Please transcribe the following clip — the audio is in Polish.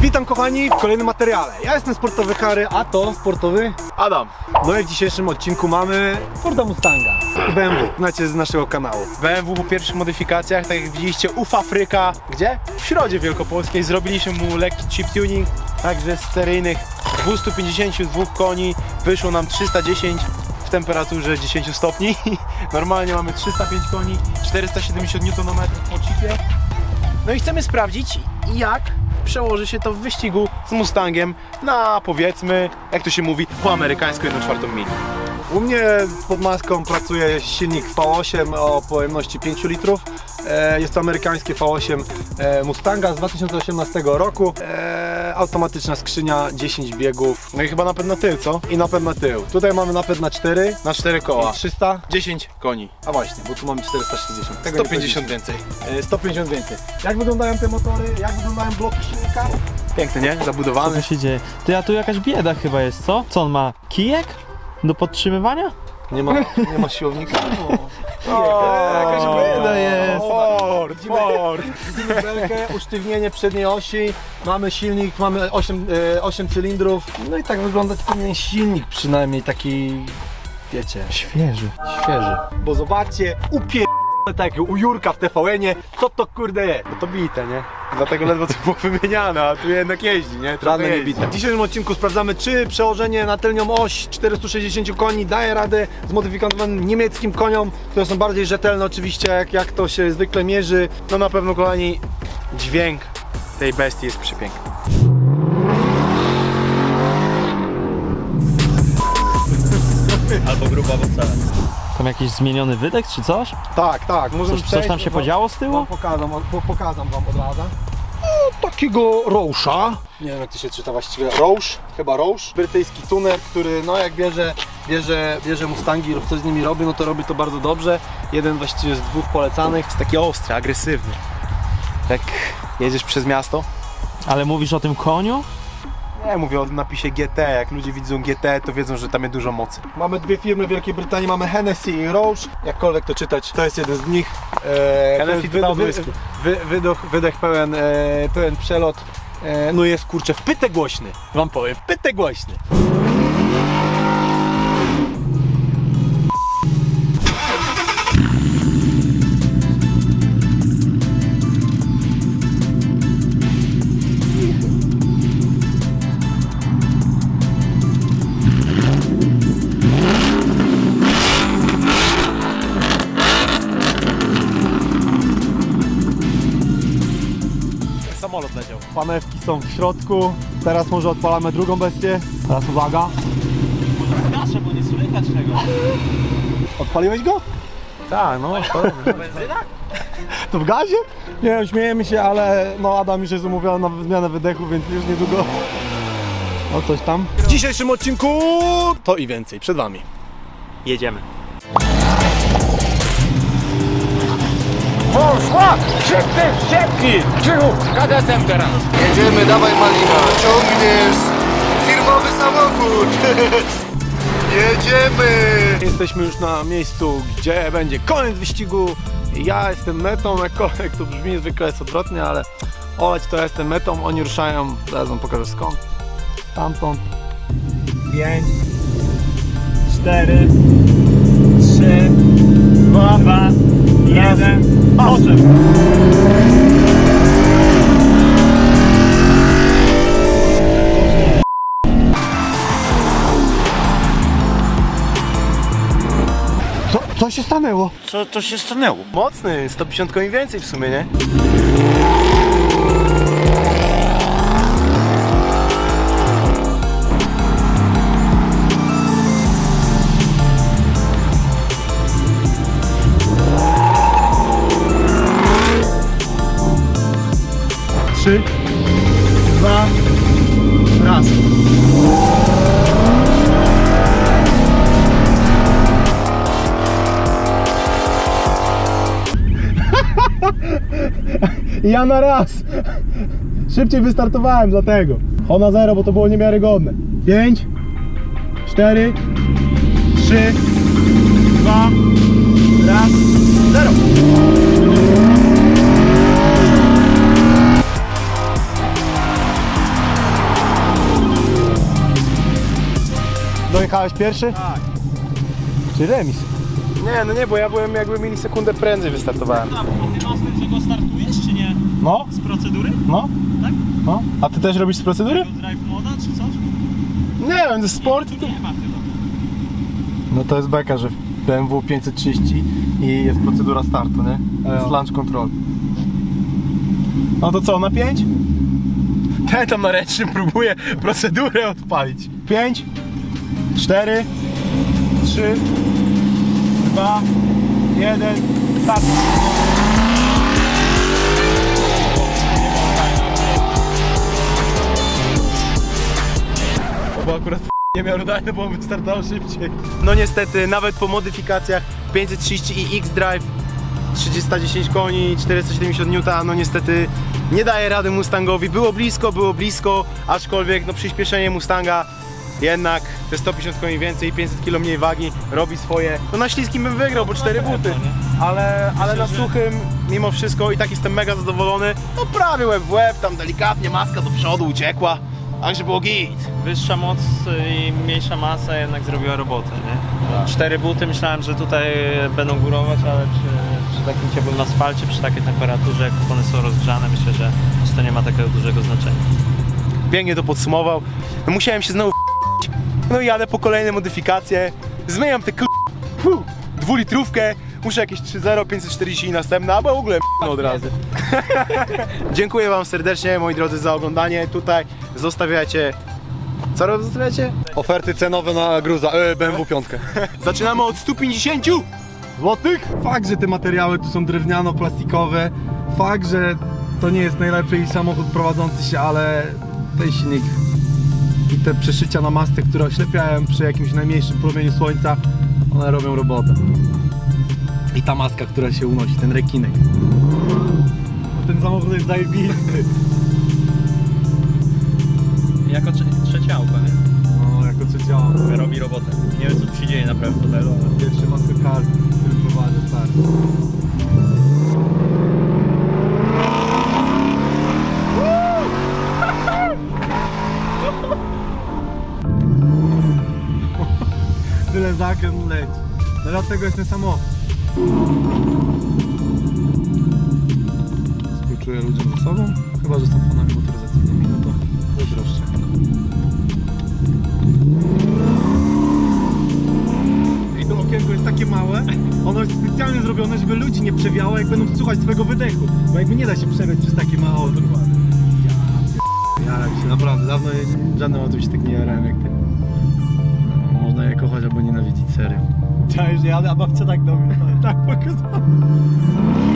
Witam kochani w kolejnym materiale. Ja jestem sportowy Kary, a to sportowy Adam. No i w dzisiejszym odcinku mamy Forda Mustanga BMW, znacie z naszego kanału. BMW po pierwszych modyfikacjach, tak jak widzieliście, UF Afryka, gdzie? W Środzie Wielkopolskiej zrobiliśmy mu lekki chip tuning, także z seryjnych 252 koni wyszło nam 310 w temperaturze 10 stopni. Normalnie mamy 305 koni, 470 Nm po chipie. No i chcemy sprawdzić, jak przełoży się to w wyścigu z Mustangiem na powiedzmy, jak to się mówi, po amerykańsku 1,4 mili. U mnie pod maską pracuje silnik V8 o pojemności 5 litrów. E, Jest to amerykańskie V8 e, Mustanga z 2018 roku. E, Automatyczna skrzynia, 10 biegów No i chyba napęd na tył, co? i napęd na tył. Tutaj mamy napęd na 4 Na 4 koła. i 300. 10 koni. A właśnie, bo tu mamy 460. Tego nie 150 więcej. powiedzieliśmy. E, 150 więcej. Jak wyglądają te motory? Jak wyglądają bloki silnika? Piękny, nie? Co Zabudowany. tu się dzieje? Ty, a tu jakaś bieda chyba jest, co? Co on ma? Kijek? Do podtrzymywania? Nie ma, nie ma siłownika. jakaś bieda jest. Ford, Ford. Widzimy belkę, usztywnienie przedniej osi, mamy silnik, mamy 8, e, 8 cylindrów. No i tak wygląda ten silnik przynajmniej taki, wiecie, Świeży. świeży. Bo zobaczcie, upie... tak jak u Jurka w TVN-ie, co to kurde jest? No to bite, nie? Dlatego ledwo co było wymieniane, a tu jednak jeździ, nie? Żadne nie bite. W dzisiejszym odcinku sprawdzamy, czy przełożenie na tylnią oś 460 koni daje radę zmodyfikowanym niemieckim koniom, które są bardziej rzetelne oczywiście, jak, jak to się zwykle mierzy. No na pewno, kochani, dźwięk tej bestii jest przepiękny. Albo gruba, wcale. Tam jakiś zmieniony wydech czy coś? Tak, tak, możemy Coś, coś przejść, tam się wam- podziało z tyłu? Wam pokazam, po- pokazam wam od razu. No, takiego Rousha. Nie wiem jak to się czyta właściwie. Roush, chyba Roush. Brytyjski tuner, który no jak bierze, bierze, bierze Mustangi lub coś z nimi robi, no to robi to bardzo dobrze. Jeden właściwie z dwóch polecanych. Jest taki ostry, agresywny. Jak jedziesz przez miasto, Ale mówisz o tym koniu? Nie mówię o napisie GT, jak ludzie widzą GT, to wiedzą, że tam jest dużo mocy. Mamy dwie firmy w Wielkiej Brytanii, mamy Hennessy i Roush. Jakkolwiek to czytać, to jest jeden z nich. E, Hennessy to jest to wy, whisky. wy, wydech, wydech pełen, e, pełen przelot. E, no jest kurczę wpyte głośny. Wam powiem, wpyte głośny. Są w środku. Teraz może odpalamy drugą bestię. Teraz uwaga. Gaszę, bo nie słychać tego. Odpaliłeś go? Tak, no. To w gazie? Nie wiem, śmiejemy się, ale no Adam już jest umówiony na zmianę wydechu, więc już niedługo. No coś tam. W dzisiejszym odcinku to i więcej przed wami. Jedziemy. Jedziemy, dawaj Malina, ciągniesz firmowy samochód. Jedziemy. Jesteśmy już na miejscu, gdzie będzie koniec wyścigu. Ja jestem metą, jakkolwiek to brzmi zwykle jest odwrotnie, ale oleć to ja jestem metą, oni ruszają, zaraz wam pokażę skąd. Stamtąd. 5, 4, 3, 2, 1, 8. Co, co się stanęło? Co to się stanęło? Mocny, 150 koni więcej w sumie, nie? Trzy, dwa, raz. Ja na raz. Szybciej wystartowałem dlatego. O na zero, bo to było niewiarygodne. Pięć, cztery, trzy, dwa, raz, zero. Dojechałeś pierwszy? Tak. Czy remis? Nie, no nie, bo ja byłem jakby milisekundę prędzej wystartowałem. Ty ostry, że go startujesz, czy nie? No, Z procedury? no. Tak? No. A ty też robisz z procedury? Drive moda, czy coś? Nie wiem, to jest sport. Nie ma chyba. No to jest beka, że w BMW 530 i jest procedura startu, nie? Jest launch control. No to co, na 5? Ten tam na ręcznym próbuje procedurę odpalić. 5, 4, 3, 2, 1, start. Bo akurat nie miał rodajny, bo on wystartował szybciej. No niestety, nawet po modyfikacjach 530 i X-Drive 310 koni, 470 N, no niestety nie daje rady Mustangowi. Było blisko, było blisko, aczkolwiek no przyspieszenie Mustanga jednak te 150 koni więcej, 500 kg mniej wagi robi swoje. No na śliskim bym wygrał, bo 4 buty, ale, ale na suchym mimo wszystko i tak jestem mega zadowolony. No prawie łeb w łeb, tam delikatnie maska do przodu uciekła, także było git. Wyższa moc i mniejsza masa jednak zrobiła robotę, nie? Cztery buty myślałem, że tutaj będą górować, ale przy, przy takim ciepłym asfalcie, przy takiej temperaturze, jak opony są rozgrzane, myślę, że, że to nie ma takiego dużego znaczenia. pięknie to podsumował. No musiałem się znowu no i jadę po kolejne modyfikacje. Zmieniam tę kl- dwulitrówkę, muszę jakieś 3.0, 540 i następna, albo w ogóle no od razu. Dziękuję wam serdecznie moi drodzy za oglądanie. Tutaj zostawiacie co rob- zostawiacie? Oferty cenowe na gruza, e, BMW 5. Zaczynamy od 150 Złotych? Fakt, że te materiały tu są drewniano-plastikowe. Fakt, że to nie jest najlepszy samochód prowadzący się, ale ten silnik i te przeszycia na masce, które oślepiają przy jakimś najmniejszym promieniu słońca, one robią robotę. I ta maska, która się unosi, ten rekinek. Ten samochód jest zajebisty. Jako trzecie auto, nie? No, jako co działa. Robi robotę. Nie wiem, co tu się dzieje na prawym fotelu, ale... Pierwszy Mastercard, który prowadzę, stary. Tyle zakręt leci. No dlatego jest ten samochód. Współczuję ludziom ze sobą, chyba że są fanami motoryzacyjnymi, no to zazdroszczę. I to okienko jest takie małe, ono jest specjalnie zrobione, żeby ludzi nie przewiało, jak będą słuchać swojego wydechu. Bo jakby nie da się przewiać przez takie małe auto. Ja, jaram się, naprawdę, dawno żadnym autem się tak nie jarałem jak ty. Terim. Terim. Ja, aber auf Zedag, glaube ich. Dank.